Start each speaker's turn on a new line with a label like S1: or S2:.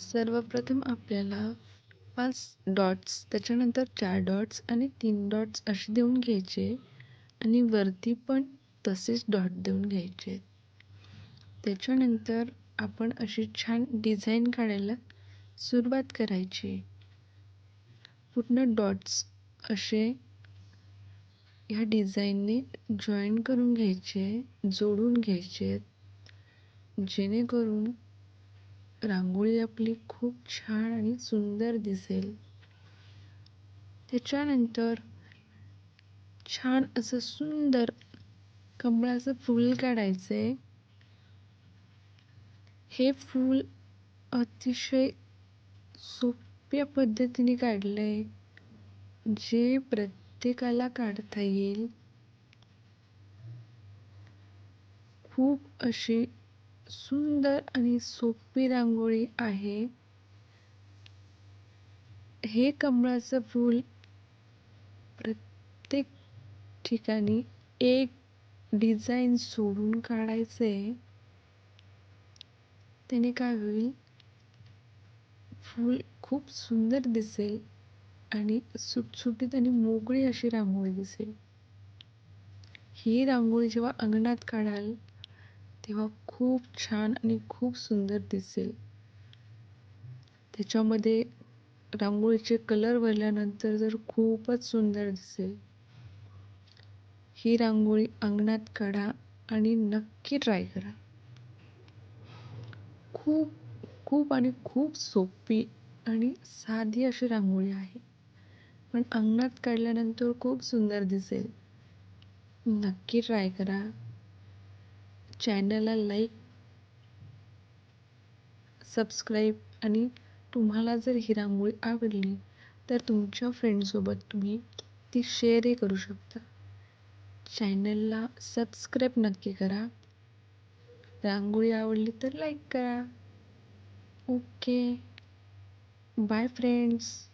S1: सर्वप्रथम आपल्याला पाच डॉट्स त्याच्यानंतर चार डॉट्स आणि तीन डॉट्स असे देऊन घ्यायचे आणि वरती पण तसेच डॉट देऊन घ्यायचे. त्याच्यानंतर आपण अशी छान डिझाईन काढायला सुरुवात करायची. पूर्ण डॉट्स असे ह्या डिझाईनने जॉईन करून घ्यायचे जोडून घ्यायचे जेणेकरून रांगोळी आपली खूप छान आणि सुंदर दिसेल. त्याच्यानंतर छान असं सुंदर कमळाचं फूल काढायचे हे फूल अतिशय सोप्या पद्धतीने काढलंय जे प्रत्येकाला काढता येईल. खूप अशी सुंदर आणि सोपी रांगोळी आहे. हे कमळाचं फूल प्रत्येक ठिकाणी एक डिझाईन सोडून काढायचे. त्याने काय होईल? फूल खूप सुंदर दिसेल आणि सुटसुटीत आणि मोकळी अशी रांगोळी दिसेल. ही रांगोळी जेव्हा अंगणात काढाल तेव्हा खूप छान आणि खूप सुंदर दिसेल. त्याच्यामध्ये रांगोळीचे कलर भरल्यानंतर तर खूपच सुंदर दिसेल. ही रांगोळी अंगणात काढा आणि नक्की ट्राय करा. खूप खूप आणि खूप सोपी आणि साधी अशी रांगोळी आहे. पण अंगणात काढल्यानंतर खूप सुंदर दिसेल. नक्की ट्राय करा. चॅनलला लाईक सबस्क्राईब आणि तुम्हाला जर ही रांगोळी आवडली तर तुमच्या फ्रेंडसोबत तुम्ही ती शेअरही करू शकता. चॅनलला सबस्क्राईब नक्की करा. रांगोळी आवडली तर लाईक करा. ओके. Bye friends.